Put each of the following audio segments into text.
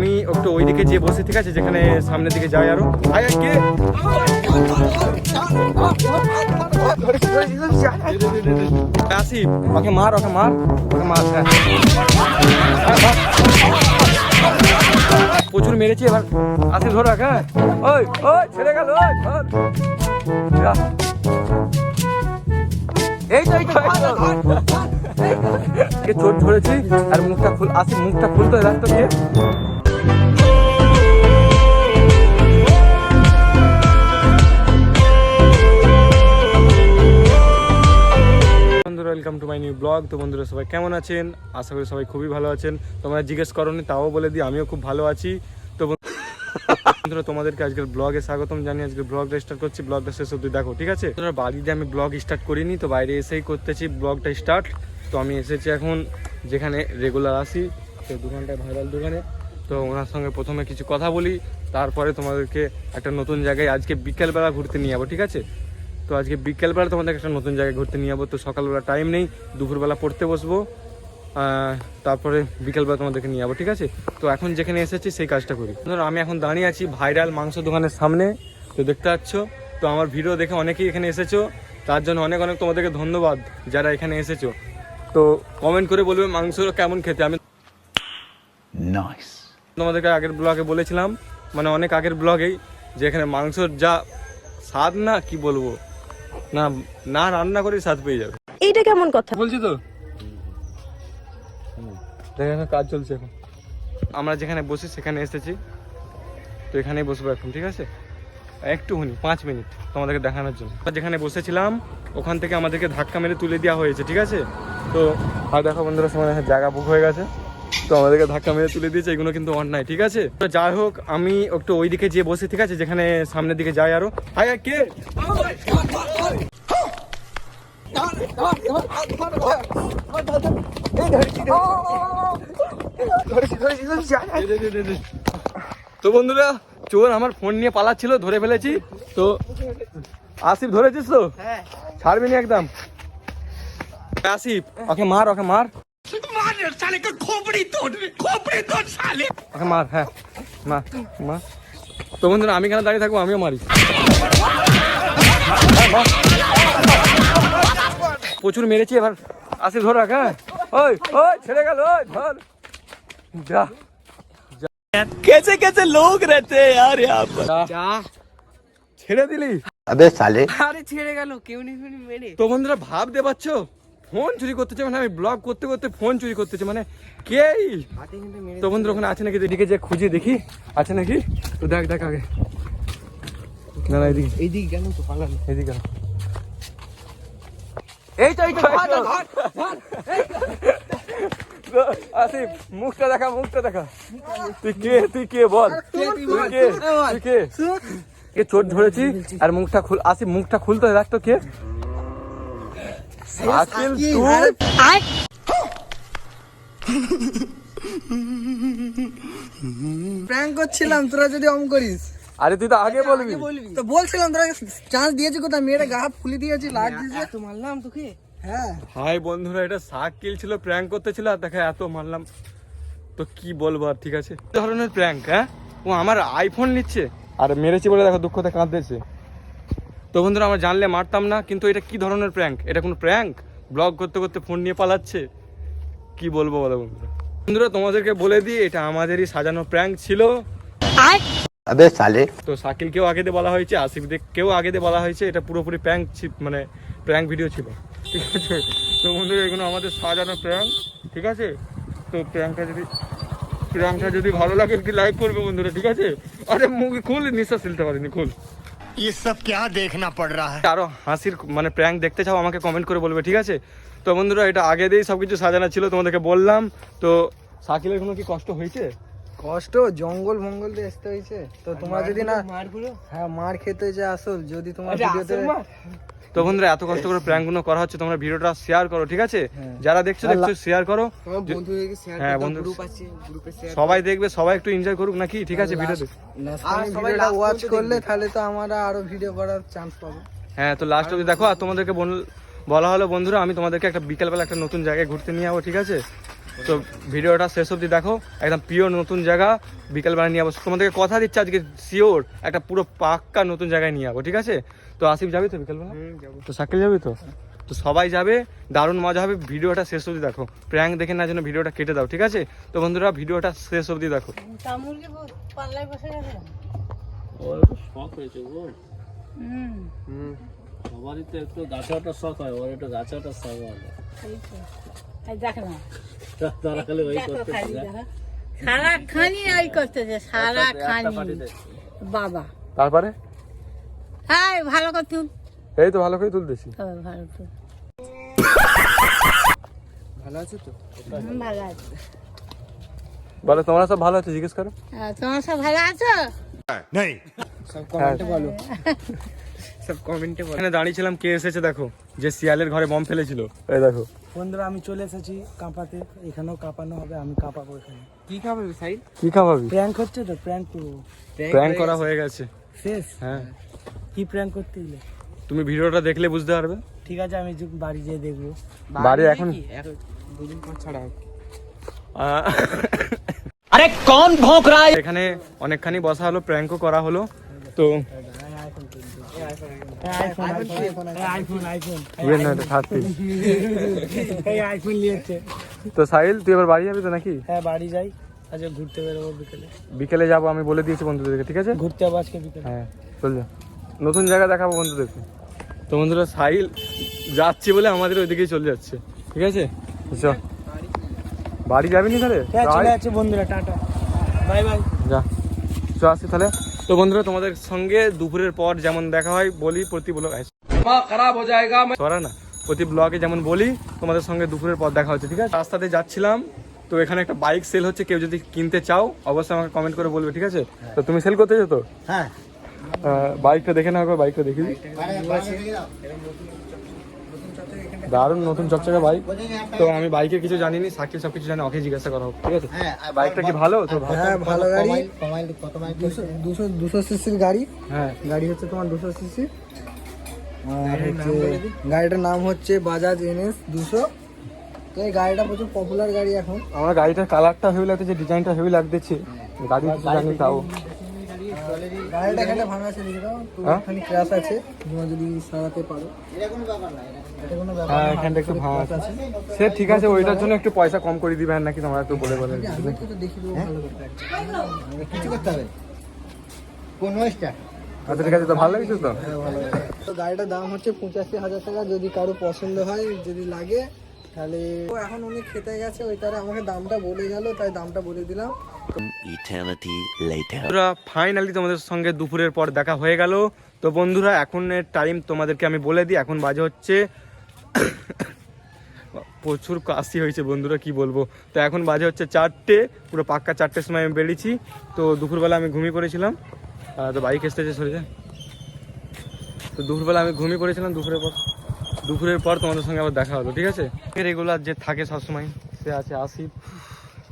আমি একটু ওইদিকে যেয়ে বসে, ঠিক আছে? যেখানে সামনের দিকে যাই আরও। আসি। ওকে মার ওকে মার। ওকে মার হ্যাঁ। প্রচুর মেরেছি, এবার আসি ধর হ্যাঁ। ওই ওই গেল এই তো এই তো চোট ধরেছি? আর মুখটা খুল, আসি, মুখটা খুলতে রাখতো বন্ধুরা welcome to my new blog তো বন্ধুরা, সবাই কেমন আছেন? আশা করি সবাই খুবই ভালো আছেন। তোমরা জিজ্ঞেস করনি, তাও বলে দিই, আমিও খুব ভালো আছি। তো বন্ধু- বন্ধুরা, তোমাদেরকে আজকের ব্লগে স্বাগতম জানি আজকে ব্লগটা স্টার্ট করছি। ব্লগটা শেষ অব্দি দেখো, ঠিক আছে? তোমরা বাড়িতে আমি ব্লগ স্টার্ট করিনি, তো বাইরে এসেই করতেছি ব্লগটা স্টার্ট তো আমি এসেছি এখন যেখানে রেগুলার আসি সেই দোকানটায় ভাইরাল দোকানে। তো ওনার সঙ্গে প্রথমে কিছু কথা বলি, তারপরে তোমাদেরকে একটা নতুন জায়গায় আজকে বিকেলবেলা ঘুরতে নিয়ে যাব, ঠিক আছে? তো আজকে বিকেলবেলা তোমাদের একটা নতুন জায়গায় ঘুরতে নিয়ে যাব, তো সকালবেলা টাইম নেই, দুপুরবেলা পড়তে বসবো তারপরে বিকেলবেলা তোমাদেরকে নিয়ে যাব, ঠিক আছে? তো এখন যেখানে এসেছি সেই কাজটা করি। ধরো আমি এখন দাঁড়িয়ে আছি ভাইরাল মাংস দোকানের সামনে, তো দেখতে পাচ্ছ, তো আমার ভিডিও দেখে অনেকেই এখানে এসেছ, তার জন্য অনেক অনেক তোমাদেরকে ধন্যবাদ যারা এখানে এসেছ। তো কমেন্ট করে বলবে মাংস কেমন খেতে? আমি Nice. তোমাদেরকে আগের ব্লগে বলেছিলাম মানে অনেক আগের ব্লগেই যে এখানে মাংসর যা স্বাদ না কি বলব? না না রান্না করে স্বাদ পেয়ে যাবে। এইটা কেমন কথা? বলছি তো। দেখেন এখন কাজ চলছে এখন। আমরা যেখানে বসি সেখানে এসেছি। তো এখানেই বসবো এখন ঠিক আছে? একটুখানি পাঁচ মিনিট তোমাদেরকে দেখানোর জন্য। আমরা যেখানে বসেছিলাম ওখান থেকে আমাদেরকে ধাক্কা মেরে তুলে দেওয়া হয়েছে ঠিক আছে? তো আর দেখো বন্ধুরা সময় জায়গা বুক হয়ে গেছে। তো আমাদেরকে ধাক্কা মেরে তুলে দিয়েছে এগুলো কিন্তু অন্যায় ঠিক আছে? তো যাই হোক আমি একটু ওই দিকে যেয়ে বসে ঠিক আছে? যেখানে সামনের দিকে যাই আরও। হাই কে? তো বন্ধুরা চোর আমার ফোন নিয়ে পালাচ্ছিল ধরে ফেলেছি। তো আসিফ ধরেছিস তো? ছাড়বি না একদম? আসিফ ওকে মার ওকে মার। ওকে মার হ্যাঁ মার মার তো বন্ধুরা আমি কেন দাঁড়িয়ে থাকবো আমিও মারি প্রচুর মেরেছি এবার আসিফ ধর রাখ হ্যাঁ ওই ওই ছেড়ে গেল ওই ধর যা कैसे कैसे लोग रहते हैं यार यहाँ पर যা ছেড়ে দিলি अबे साले আরে ছেড়ে গেল কেউ নি মেরে তো বন্ধুরা ভাবতে পারছো ফোন চুরি করতেছে মানে আমি ব্লগ করতে করতে ফোন চুরি করতেছে মানে কে তো বন্ধুরা ওখানে আছে নাকি? এদিকে যে খুঁজে দেখি আছে নাকি? তো দেখ দেখ আগে। না না এদিকে। এইদিকে গেল তো পালালো। এদিকে। এই তো এই তো ধর, ধর, ধর। আসিফ মুখটা দেখা মুখটা দেখা। তুই কে তুই কে বল? তুই কে? তুই কে? কে চোট ধরেছি? আর মুখটা খুল আসিফ মুখটা খুলতে রাখতো কে? তুই প্র্যাঙ্ক করছিলাম তোরা যদি অম করিস। আরে তুই তো আগে বলবি। তো বলছিলাম তোরা চান্স দিয়েছি কোথায়? মেয়েটা গা ফুলি দিয়েছি লাগ দিয়েছে। এত মারলাম তোকে? হ্যাঁ। হাই বন্ধুরা এটা শাকিল ছিল প্র্যাঙ্ক করতেছিল আর দেখা এত মারলাম। তো কি বলব আর ঠিক আছে? ধরনের প্র্যাঙ্ক হ্যাঁ? ও আমার আইফোন নিচ্ছে। আর মেরেছি বলে দেখো দুঃখতে কাঁদতেছে। তো বন্ধুরা আমরা জানলে মারতাম না কিন্তু এটা কি ধরনের প্র্যাঙ্ক এটা কোনো প্র্যাঙ্ক ব্লগ করতে করতে ফোন নিয়ে পালাচ্ছে? কি বলব বলো বন্ধুরা? বন্ধুরা তোমাদেরকে বলে দিই এটা আমাদেরই সাজানো প্র্যাঙ্ক ছিল। তো সাকিলকেও আগে দিয়ে বলা হয়েছে আসিফদেরকেও আগে দিয়ে বলা হয়েছে এটা পুরোপুরি প্র্যাঙ্ক মানে প্র্যাঙ্ক ভিডিও ছিল। ঠিক আছে? তো বন্ধুরা এগুলো আমাদের সাজানো প্র্যাঙ্ক ঠিক আছে? তো প্র্যাঙ্কটা যদি প্র্যাঙ্কটা যদি ভালো লাগে একটু লাইক করবে বন্ধুরা ঠিক আছে? আরে মুখ খুল নিঃশ্বাস ফেলতে পারিনি খুল। ये सब क्या देखना पड़ रहा है আরো হাসির মানে প্র্যাঙ্ক দেখতে চাও আমাকে কমেন্ট করে বলবে ঠিক আছে তো বন্ধুরা এটা আগে দিয়েই সব কিছু সাজানো ছিল তোমাদেরকে বললাম তো শাকিলের কোনো কি কষ্ট হয়েছে কষ্ট জঙ্গল মঙ্গল দিয়ে আসতে হয়েছে তো তোমরা যদি না মারগুলো হ্যাঁ মার খেতে যে আসল যদি তোমার আচ্ছা, ভিডিওতে আসল মার? তো বন্ধুরা এত কষ্ট করে প্র্যাঙ্কগুলো করা হচ্ছে তোমরা ভিডিওটা শেয়ার করো ঠিক আছে? যারা দেখছ দেখছ শেয়ার করো। হ্যাঁ, বন্ধু- গ্রুপ আছে গ্রুপে শেয়ার সবাই দেখবে সবাই একটু এনজয় করুক নাকি? ঠিক আছে ভিডিওতে। সবাই ভিডিওটা ওয়াচ করলে তাহলে তো আমরা আরও ভিডিও করার চান্স পাবো। হ্যাঁ তো লাস্ট অবধি দেখো আর তোমাদেরকে বল- বলা হলো বন্ধুরা আমি তোমাদেরকে একটা বিকেলবেলা একটা নতুন জায়গায় ঘুরতে নিয়ে যাব ঠিক আছে? তো ভিডিওটা শেষ অবধি দেখো একদম পিওর নতুন জায়গা বিকেলবেলা নিয়ে যাব। তোমাদেরকে কথা দিচ্ছি আজকে শিওর একটা পুরো পাক্কা নতুন জায়গায় নিয়ে যাব ঠিক আছে? তো আসিফ যাবি তো বিকেলবেলা? তো সাকিল যাবি তো? তো সবাই যাবে দারুণ মজা হবে ভিডিওটা শেষ অবধি দেখো। প্র্যাঙ্ক দেখে না জন্য ভিডিওটা কেটে দাও ঠিক আছে? তো বন্ধুরা ভিডিওটা শেষ অবধি দেখো। সবারই তো একটু গাছাটা শখ হয় ওর একটু গাছাটা শখ হয়। তারা খালি ওই করতে ওই করতেছে বাবা। তারপরে? হ্যাঁ ভালো এই তো ভালো করে তুলতেছি। ভালো তো। ভালো আছে তো? ভালো আছে। বলো তোমরা সব ভালো আছো? জিজ্ঞেস করো। তোমার সব ভালো আছো? नहीं সব কমেন্টে বলো। সব কমেন্টে বলো। এখানে দাঁড়িয়েছিলাম কে এসেছে দেখো? যে শিয়ালের ঘরে বম ফেলেছিল। এই দেখো। বন্ধুরা আমি চলে এসেছি কাঁপাতে। এখানেও কাঁপানো হবে আমি কাঁপাবো এখানে। কি খাবে সাইড কি খাওয়াবি? প্র্যাঙ্ক হচ্ছে তো প্র্যাঙ্ক করব। প্র্যাঙ্ক করা হয়ে গেছে। শেষ হ্যাঁ। কি প্র্যাঙ্ক করতে দিলে তুমি ভিডিওটা দেখলে বুঝতে পারবে। ঠিক আছে আমি বাড়ি যেয়ে দেখব। বাড়ি এখন দুদিন পর ছাড়া আরে কোন ভোঁক রায়। এখানে অনেকখানি বসা হলো প্র্যাঙ্কও করা হলো। তো তো সাহিল তুই এবার বাড়ি যাবি তো নাকি? হ্যাঁ বাড়ি যাই। আজকে ঘুরতে বেরোবো বিকেলে। বিকেলে যাব আমি বলে দিয়েছি বন্ধুদেরকে ঠিক আছে? ঘুরতে যাব আজকে বিকেলে। হ্যাঁ চল যা। নতুন জায়গা দেখাবো বন্ধুদেরকে। তো বন্ধুরা সাহিল যাচ্ছে বলে আমাদের ওইদিকেই চলে যাচ্ছে। ঠিক আছে? চ বাড়ি যাবি নি তাহলে? হ্যাঁ চলে যাচ্ছে বন্ধুরা টাটা। Bye bye. যা। চ আসি তাহলে। তো বন্ধুরা তোমাদের সঙ্গে দুপুরের পর যেমন দেখা হয় বলি প্রতি ব্লগ খারাপ হয়ে যায়গা সরা না। প্রতি ব্লগে যেমন বলি তোমাদের সঙ্গে দুপুরের পর দেখা হচ্ছে ঠিক আছে? রাস্তাতে যাচ্ছিলাম তো এখানে একটা বাইক সেল হচ্ছে কেউ যদি কিনতে চাও অবশ্যই আমাকে কমেন্ট করে বলবে ঠিক আছে? তো তুমি সেল করতে যেত? হ্যাঁ। বাইকটা দেখে নাও একবার বাইকটা দেখি দিই। দারুণ নতুন চকচকে বাইক। তো আমি বাইকের কিছু জানিনি সাকিব সব কিছু জানি ওকে জিজ্ঞাসা করা হোক ঠিক আছে? বাইকটা কি ভালো? তো ভালো? হ্যাঁ ভালো গাড়ি। দুশো দুশো দুশো সিসির গাড়ি। হ্যাঁ। গাড়ি হচ্ছে তোমার দুশো সিসি। আর হচ্ছে গাড়িটার নাম হচ্ছে বাজাজ এনএস দুশো। তো এই গাড়িটা প্রচুর পপুলার গাড়ি এখন। আমার গাড়িটার কালারটা হেভি লাগতেছে ডিজাইনটা হেভি লাগতেছে গাড়ি কিছু জানি তাও। গাড়িটা এখানে ভাঙা আছে দেখে হ্যাঁ? ক্র্যাশ আছে। তোমরা যদি সারাতে পারো। এটা কোনো ব্যাপার হ্যাঁ না, এখানটা একটু ভাঙা আছে। সে ঠিক আছে ওইটার জন্য একটু পয়সা কম করে দিবে আর নাকি তোমরা একটু বলে বলে দেখি ভালো করে। কিছু করতে হবে? কোন আচ্ছা ঠিক আছে তো ভালো লাগছে তো? তো গাড়িটার দাম হচ্ছে পঁচাশি হাজার টাকা যদি কারও পছন্দ হয় যদি লাগে তাহলে ও এখন উনি খেতে গেছে ওই তারা আমাকে দামটা বলে গেল তাই দামটা বলে দিলাম. বন্ধুরা ফাইনালি তোমাদের সঙ্গে দুপুরের পর দেখা হয়ে গেল। তো বন্ধুরা এখন টাইম তোমাদেরকে আমি বলে দিই, এখন বাজে হচ্ছে প্রচুর কাশি হয়েছে বন্ধুরা, কি বলব। তো এখন বাজে হচ্ছে চারটে, পুরো পাক্কা চারটের সময় আমি বেরিয়েছি। তো দুপুরবেলা আমি ঘুমিয়ে পড়েছিলাম। তো বাইক এসতেছে সরে যা তো দুপুরবেলা আমি ঘুমিয়ে পড়েছিলাম দুপুরের পর। দুপুরের পর তোমাদের সঙ্গে আবার দেখা হলো, ঠিক আছে? রেগুলার যে থাকে সবসময়, সে আছে আসিফ।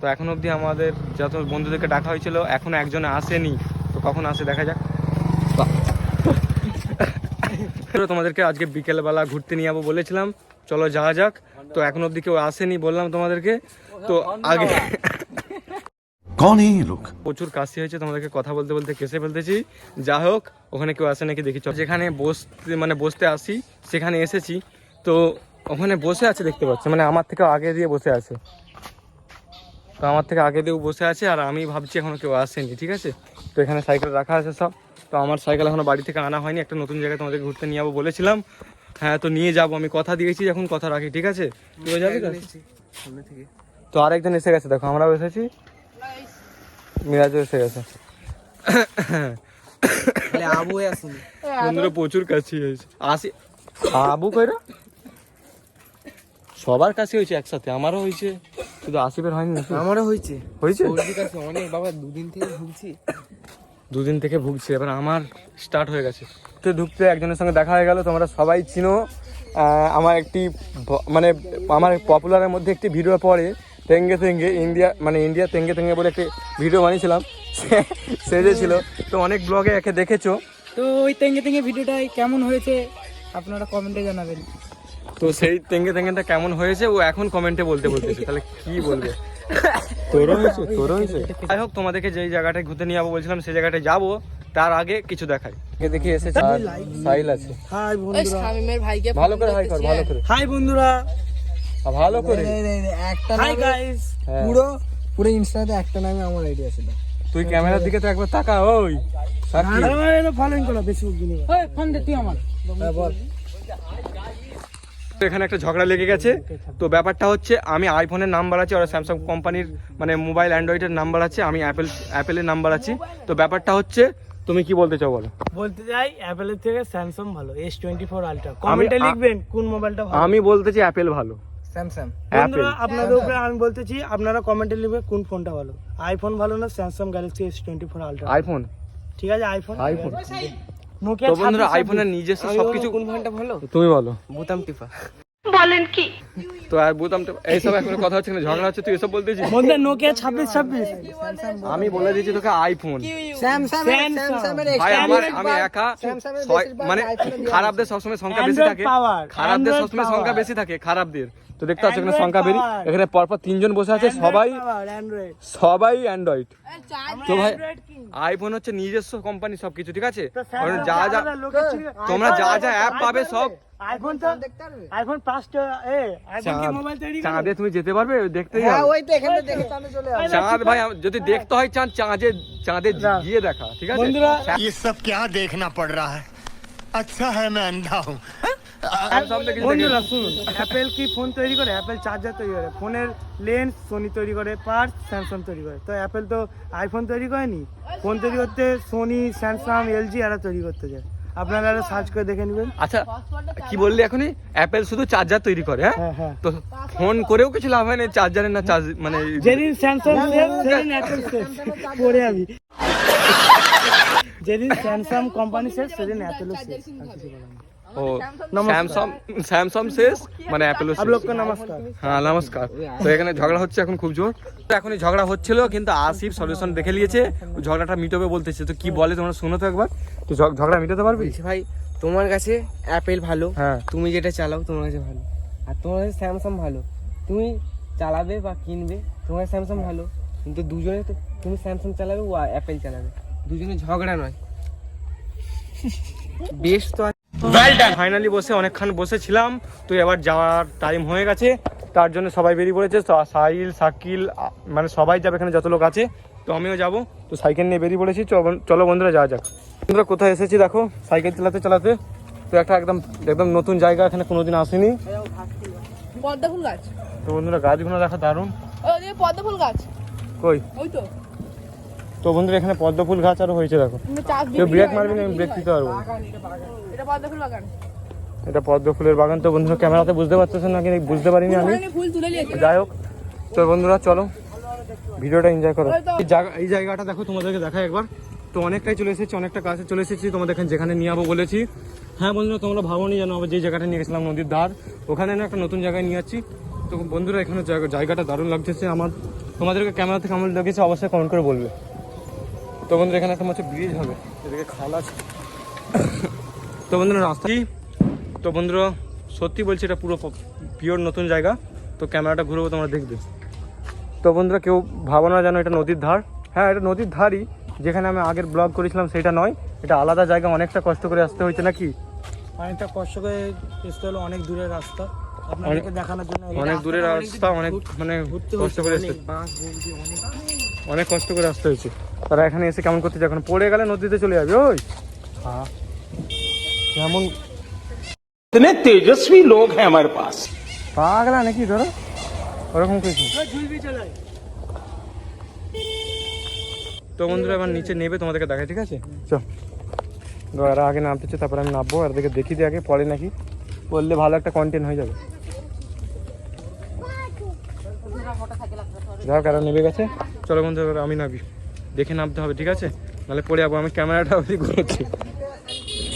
তো এখন অবধি আমাদের যত বন্ধুদেরকে ডাকা হয়েছিল এখনও একজন আসেনি। তো কখন আসে দেখা যাক। তোমাদেরকে আজকে বিকেলবেলা ঘুরতে নিয়ে যাব বলেছিলাম। চলো যাওয়া যাক। তো এখন অবধি কেউ আসেনি বললাম তোমাদেরকে। তো আগে লোক? প্রচুর কাশি হয়েছে তোমাদেরকে কথা বলতে বলতে কেসে ফেলতেছি। যা হোক ওখানে কেউ আসে নাকি দেখি। যেখানে বসতে মানে বসতে আসি সেখানে এসেছি। তো ওখানে বসে আছে দেখতে পাচ্ছি। মানে আমার থেকে আগে দিয়ে বসে আছে। তো আমার থেকে আগে দিয়েও বসে আছে আর আমি ভাবছি এখনও কেউ আসেনি ঠিক আছে? তো এখানে সাইকেল রাখা আছে সব। তো আমার সাইকেল এখনও বাড়ি থেকে আনা হয়নি একটা নতুন জায়গায় তোমাদের ঘুরতে নিয়ে যাব বলেছিলাম। হ্যাঁ তো নিয়ে যাব আমি কথা দিয়েছি যখন কথা রাখি ঠিক আছে? তুই যাবি তো? সামনে থেকে আরেকজন এসে গেছে দেখো আমরাও এসেছি। মিরাজও এসে গেছে। তাহলে আবু হয়ে আসেনি বন্ধুরা প্রচুর কাছে আসি আবু কইরা সবার কাছে হয়েছে একসাথে আমারও হয়েছে। শুধু আসিফের হয়নি আমারও হয়েছে। হয়েছে? কাছে অনেক বাবা দুদিন থেকে ভুগছি। দুদিন থেকে ভুগছি এবার আমার স্টার্ট হয়ে গেছে। তো ঢুকতে একজনের সঙ্গে দেখা হয়ে গেল তোমরা সবাই চিনো। আমার একটি মানে আমার পপুলারের মধ্যে একটি ভিডিও পরে তেঙ্গে তেঙ্গে ইন্ডিয়া মানে ইন্ডিয়া তেঙ্গে তেঙ্গে বলে একটি ভিডিও বানিয়েছিলাম। সে যে ছিল। তো অনেক ব্লগে একে দেখেছ। তো ওই তেঙ্গে তেঙ্গে ভিডিওটাই কেমন হয়েছে আপনারা কমেন্টে জানাবেন। তো সেই তেঙ্গে তেঙ্গেটা কেমন হয়েছে ও এখন কমেন্টে বলতে বলতেছে। তাহলে কি বলবে? তোরও হয়েছে? তোরও হয়েছে? যাই হোক তোমাদেরকে যেই জায়গাটায় ঘুরতে নিয়ে যাব বলছিলাম সেই জায়গাটায় যাব তার আগে কিছু দেখাই। দেখি এসেছে সাইল আছে। হাই বন্ধুরা। শামিমের ভাইকে ভালো করে হাই কর ভালো করে। হাই বন্ধুরা। ভালো করে। একটা হাই নামে গাইস হ্যাঁ। পুরো পুরো ইনস্টাতে একটা নামে আমার আইডিয়া ছিল তুই ক্যামেরার দিকে তো একবার তাকা ওই। ফলোইং করো দিনে ওই ফোন দে তুই আমার। হ্যাঁ বল। এখানে একটা ঝগড়া লেগে গেছে। তো ব্যাপারটা হচ্ছে আমি আইফোনের নাম্বার আছে আর স্যামসাং কোম্পানির মানে মোবাইল অ্যান্ড্রয়েডের নাম্বার আছে আমি অ্যাপেল অ্যাপেলের নাম্বার আছি। তো ব্যাপারটা হচ্ছে তুমি কি বলতে চাও বলো? বলতে যাই অ্যাপেলের থেকে স্যামসাং ভালো এস টোয়েন্টি ফোর আলট্রা কমেন্টে লিখবেন কোন মোবাইলটা ভালো। আমি বলতে চাই অ্যাপেল ভালো। স্যামসাং অ্যাপেল বন্ধুরা আপনাদের উপরে আমি বলতেছি আপনারা কমেন্টে লিখবেন কোন ফোনটা ভালো। আইফোন ভালো না Samsung Galaxy S twenty four ultra iPhone ঠিক আছে আইফোন আইফোন নোকিয়া তো বন্ধুরা আইফোনের নিজস্ব সবকিছু কোন ফোনটা ভালো? তুমি বলো। বোতাম টিপা। তো আর বুঝতাম তো এইসব এখন কথা হচ্ছে না ঝগড়া হচ্ছে তুই এসব বলতেছিস বন্ধু নোকিয়া ছাব্বিশ ছাব্বিশ। আমি বলে দিয়েছি তোকে আইফোন স্যামসাং স্যামসাং এর ভাই আমার আমি একা মানে খারাপদের সবসময় সংখ্যা বেশি থাকে। খারাপদের সবসময় সংখ্যা বেশি থাকে খারাপদের। তো দেখতে পাচ্ছ এখানে Android সংখ্যা বেরি power। এখানে পরপর তিনজন বসে আছে সবাই অ্যান্ড্রয়েড সবাই অ্যান্ড্রয়েড তো ভাই আইফোন হচ্ছে নিজস্ব কোম্পানি সবকিছু ঠিক আছে ওখানে যা যা তোমরা যা যা অ্যাপ পাবে সব আইফোন তো আইফোন পাঁচটা এ আইফোন কি মোবাইল তৈরি করে? চাঁদে তুমি যেতে পারবে দেখতেই হ্যাঁ হবে ওই তো এখানে দেখে তাহলে চলে আসবে চাঁদ ভাই আম- যদি দেখতে হয় চাঁদ চাঁদে চাঁদে গিয়ে দেখা ঠিক আছে বন্ধুরা ये सब क्या देखना पड़ रहा है আচ্ছা হ্যাঁ ম্যান দাও। হ্যাঁ? বন্ধুরা শুনুন অ্যাপেল কি ফোন তৈরি করে? অ্যাপেল চার্জার তৈরি করে। ফোনের লেন্স সোনি তৈরি করে পার্স স্যামসাং তৈরি করে। তো অ্যাপেল তো আইফোন তৈরি করেনি? ফোন তৈরি করতে সোনি স্যামসাং এলজি এরা তৈরি করতে যায় আপনারা সার্চ করে দেখে নেবেন। আচ্ছা কি বললি এখনই? অ্যাপেল শুধু চার্জার তৈরি করে হ্যাঁ? হ্যাঁ, হ্যাঁ। তো ফোন করেও কিছু লাভ হয় না চার্জারের না চার্জ মানে যেদিন স্যামসাং সেদিন অ্যাপেল পড়ে আমি। যেদিন স্যামসাং কোম্পানি শেষ সেদিন অ্যাপেলও শেষ। ও স্যামসং স্যামসং শেষ? মানে অ্যাপেলো আপলোককে নমস্কার। হ্যাঁ নমস্কার। তো এখানে ঝগড়া হচ্ছে এখন খুব জোর। তো এখনই ঝগড়া হচ্ছিল কিন্তু আসিফ সলিউশন দেখে নিয়েছে। ঝগড়াটা মিটবে বলতেছে। তো কি বলে তোমরা শোনো তো একবার। তুই ঝগড়া মিটাতে পারবি? ভাই তোমার কাছে অ্যাপেল ভালো হ্যাঁ। তুমি যেটা চালাও তোমার কাছে ভালো। আর তোমার কাছে স্যামসাং ভালো তুমি চালাবে বা কিনবে তোমার স্যামসাং ভালো কিন্তু দুজনে তো তুমি স্যামসাং চালাবে ও অ্যাপেল চালাবে। দুজনে ঝগড়া নয়। বেশ তো ফাইনালি বসে অনেকক্ষণ বসেছিলাম তো এবার যাওয়ার টাইম হয়ে গেছে। তার জন্য সবাই বেরিয়ে পড়েছে সাইল সাকিল মানে সবাই যাবে এখানে যত লোক আছে। তো আমিও যাব। তো সাইকেল নিয়ে বেরিয়ে পড়েছি চলো বন্ধুরা যাওয়া যাক। বন্ধুরা কোথায় এসেছি দেখো সাইকেল চালাতে চালাতে। তো একটা একদম একদম নতুন জায়গা এখানে কোনোদিন আসেনি। পদ্ম ফুল গাছ। তো বন্ধুরা গাছগুলো দেখো দারুণ। ফুল গাছ। কই? ওই তো। তো বন্ধুরা এখানে পদ্ম ফুল গাছ আরও হয়েছে দেখো। কেউ ব্রেক মারবি না আমি ব্রেক দিতে পারব। এটা পদ্ম বাগান। এটা পদ্ম ফুলের বাগান তো বন্ধুরা ক্যামেরাতে বুঝতে পারতেছেন না কিন্তু বুঝতে পারিনি আমি। ফুল তুলে নিয়েছে যাই হোক তো বন্ধুরা চলো। ভিডিওটা এনজয় করো। এই জায়গা এই জায়গাটা দেখো তোমাদেরকে দেখাই একবার। তো অনেকটাই চলে এসেছি অনেকটা কাছে চলে এসেছি। তোমাদের এখানে যেখানে নিয়ে যাব বলেছি। হ্যাঁ বন্ধুরা তোমরা ভাবোনি জানো আবার যে জায়গাটা নিয়ে গেছিলাম নদীর ধার ওখানে না একটা নতুন জায়গায় নিয়ে যাচ্ছি। তো বন্ধুরা এখানে জায়গা- জায়গাটা দারুণ লাগতেছে আমার। তোমাদেরকে ক্যামেরা থেকে কেমন লেগেছে অবশ্যই কমেন্ট করে বলবে। তো বন্ধুরা এখানে একটা হচ্ছে ব্রিজ হবে। এদিকে খাল আছে। তো বন্ধুরা রাস্তা তো বন্ধুরা সত্যি বলছি এটা পুরো পিওর নতুন জায়গা। তো ক্যামেরাটা ঘুরবো তোমরা দেখবে। তো বন্ধুরা কেউ ভাবো না যেন এটা নদীর ধার। হ্যাঁ এটা নদীর ধারই। যেখানে আমি আগের ব্লগ করেছিলাম সেটা নয়। এটা আলাদা জায়গা অনেকটা কষ্ট করে আসতে হয়েছে নাকি? অনেকটা কষ্ট করে আসতে হলো অনেক দূরের রাস্তা। আপনাদেরকে দেখানোর জন্য অনেক দূরের রাস্তা অনেক মানে কষ্ট করে আসতে অনেক কষ্ট করে আসতে হয়েছে। তারা এখানে এসে কেমন করতে যখন পড়ে গেলে নদীতে চলে যাবে ওই। হ্যাঁ। কেমন? ইতনে তেজস্বী লোক হ্যাঁ আমার পাশ পাগলা নাকি ধরো? ওরকম কিছু। তো বন্ধুরা এবার নিচে নেবে তোমাদেরকে দেখাই ঠিক আছে? চল। এরা আগে নামতেছে তারপরে আমি নামবো আর দেখে দেখি দিই আগে পরে নাকি। পড়লে ভালো একটা কন্টেন্ট হয়ে যাবে। যাও কারণ নেবে গেছে। চলো বন্ধু আমি নাবি দেখে নামতে হবে ঠিক আছে? নাহলে পড়ে যাব আমি ক্যামেরাটা ওদিক ঘুরছি।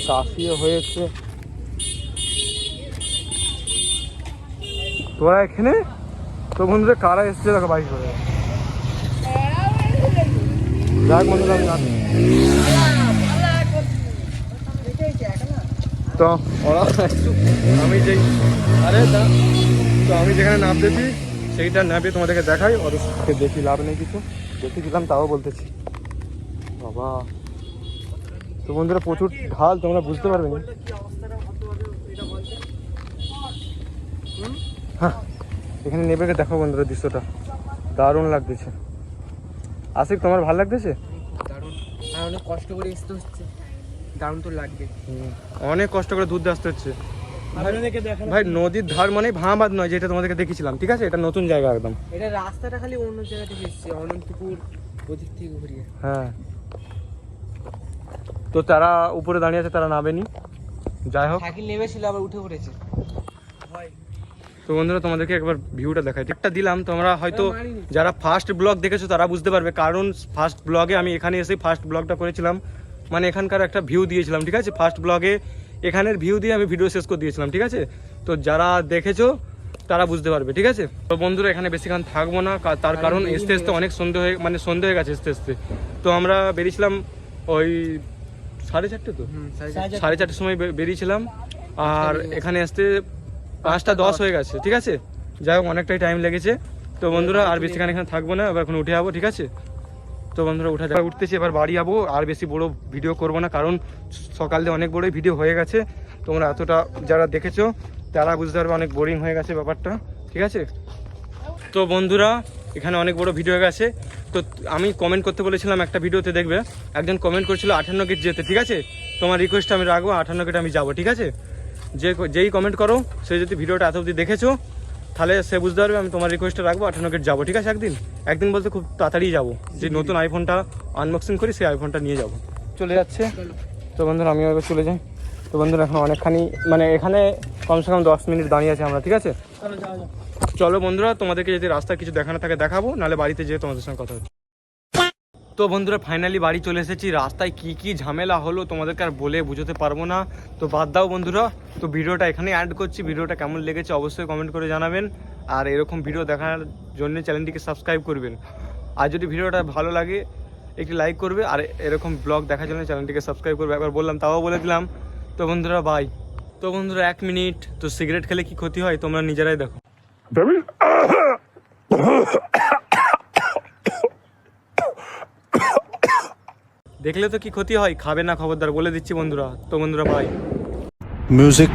কাশিও হয়েছে। তোরা এখানে? তো বন্ধুরা কারা এসছে? দেখো বাইক করে যাক বন্ধুরা তো ওরা আমি যেই আরে তো আমি যেখানে নামতেছি সেইটা নামে তোমাদেরকে দেখাই ওদেরকে দেখি লাভ নেই কিছু। দেখে দিলাম তাও বলতেছি। বাবা তো বন্ধুরা প্রচুর ঢাল তোমরা বুঝতে পারবে না। হ্যাঁ এখানে নেবে দেখো বন্ধুরা দৃশ্যটা। দারুণ লাগতেছে। আশিক তোমার ভালো লাগতেছে? অনেক কষ্ট করে আসতে হচ্ছে। দারুণ তো লাগবে। অনেক কষ্ট করে দুধ আসতে হচ্ছে। ভাই নদীর ধার মানে ভাঁবাদ নয় যেটা তোমাদেরকে দেখেছিলাম ঠিক আছে? এটা নতুন জায়গা একদম। এটা রাস্তাটা খালি অন্য জায়গা থেকে এসছে অনন্তপুর ওদিক থেকে ঘুরিয়ে। হ্যাঁ। তো তারা উপরে দাঁড়িয়ে আছে তারা নাবেনি যাই হোক। সাইকেল নেমেছিল আবার উঠে পড়েছে। তো বন্ধুরা তোমাদেরকে একবার ভিউটা দেখাই। একটা দিলাম তোমরা হয়তো যারা ফার্স্ট ব্লগ দেখেছ তারা বুঝতে পারবে। কারণ ফার্স্ট ব্লগে আমি এখানে এসে ফার্স্ট ব্লগটা করেছিলাম। মানে এখানকার একটা ভিউ দিয়েছিলাম ঠিক আছে? ফার্স্ট ব্লগে এখানের ভিউ দিয়ে আমি ভিডিও শেষ করে দিয়েছিলাম ঠিক আছে? তো যারা দেখেছ তারা বুঝতে পারবে ঠিক আছে? তো বন্ধুরা এখানে বেশিক্ষণ থাকব না তার কারণ আসতে আসতে অনেক সন্ধে হয়ে মানে সন্ধে হয়ে গেছে আস্তে আস্তে। তো আমরা বেরিয়েছিলাম ওই সাড়ে চারটে তো? সাড়ে চারটের সময় বেরিয়েছিলাম আর এখানে আসতে পাঁচটা দশ হয়ে গেছে ঠিক আছে? যাই হোক অনেকটাই টাইম লেগেছে। তো বন্ধুরা আর বেশিক্ষণ এখানে থাকব না এবার এখন উঠে যাব ঠিক আছে? তো বন্ধুরা উঠা যাব উঠতেছি, এবার বাড়ি যাব, আর বেশি বড় ভিডিও করব না, কারণ সকাল অনেক বড়ই ভিডিও হয়ে গেছে। তোমরা এতটা যারা দেখেছ, তারা বুঝতে পারবে অনেক বোরিং হয়ে গেছে ব্যাপারটা, ঠিক আছে? তো বন্ধুরা, এখানে অনেক বড় ভিডিও হয়ে গেছে। তো আমি কমেন্ট করতে বলেছিলাম একটা ভিডিওতে দেখবে, একজন কমেন্ট করছিল আঠান্ন গেট যেতে, ঠিক আছে? তোমার রিকোয়েস্ট আমি রাখব, আঠান্ন গেট আমি যাব, ঠিক আছে? যে যেই কমেন্ট করো, সে যদি ভিডিওটা এত অবধি দেখেছ তাহলে সে বুঝতে পারবে আমি তোমার রিকোয়েস্টটা রাখব আঠানো গেট যাব ঠিক আছে? একদিন একদিন বলতে খুব তাড়াতাড়ি যাব। যে নতুন আইফোনটা আনবক্সিং করি সেই আইফোনটা নিয়ে যাব। চলে যাচ্ছে। তো বন্ধুরা আমিও এবার চলে যাই। তো বন্ধুরা এখন অনেকখানি মানে এখানে কমসে কম দশ মিনিট দাঁড়িয়ে আছি আমরা ঠিক আছে? চলো বন্ধুরা তোমাদেরকে যদি রাস্তা কিছু দেখানো থাকে দেখাবো নাহলে বাড়িতে যেয়ে তোমাদের সঙ্গে কথা হচ্ছে। তো বন্ধুরা ফাইনালি বাড়ি চলে এসেছি। রাস্তায় কি কি ঝামেলা হলো তোমাদেরকে আর বলে বুঝতে পারব না। তো বাদ দাও বন্ধুরা। তো ভিডিওটা এখানে অ্যাড করছি। ভিডিওটা কেমন লেগেছে অবশ্যই কমেন্ট করে জানাবেন। আর এরকম ভিডিও দেখার জন্য চ্যানেলটিকে সাবস্ক্রাইব করবেন। আর যদি ভিডিওটা ভালো লাগে, একটি লাইক করবে। আর এরকম ব্লগ দেখার জন্য চ্যানেলটিকে সাবস্ক্রাইব করবে। একবার বললাম, তাও বলে দিলাম। তো বন্ধুরা বাই তো বন্ধুরা, এক মিনিট তো সিগারেট খেলে কি ক্ষতি হয়? তোমরা নিজেরাই দেখো। দেখলে তো কি ক্ষতি হয়? খাবে না খবরদার, বলে দিচ্ছি বন্ধুরা। তো বন্ধুরা ভাই মিউজিক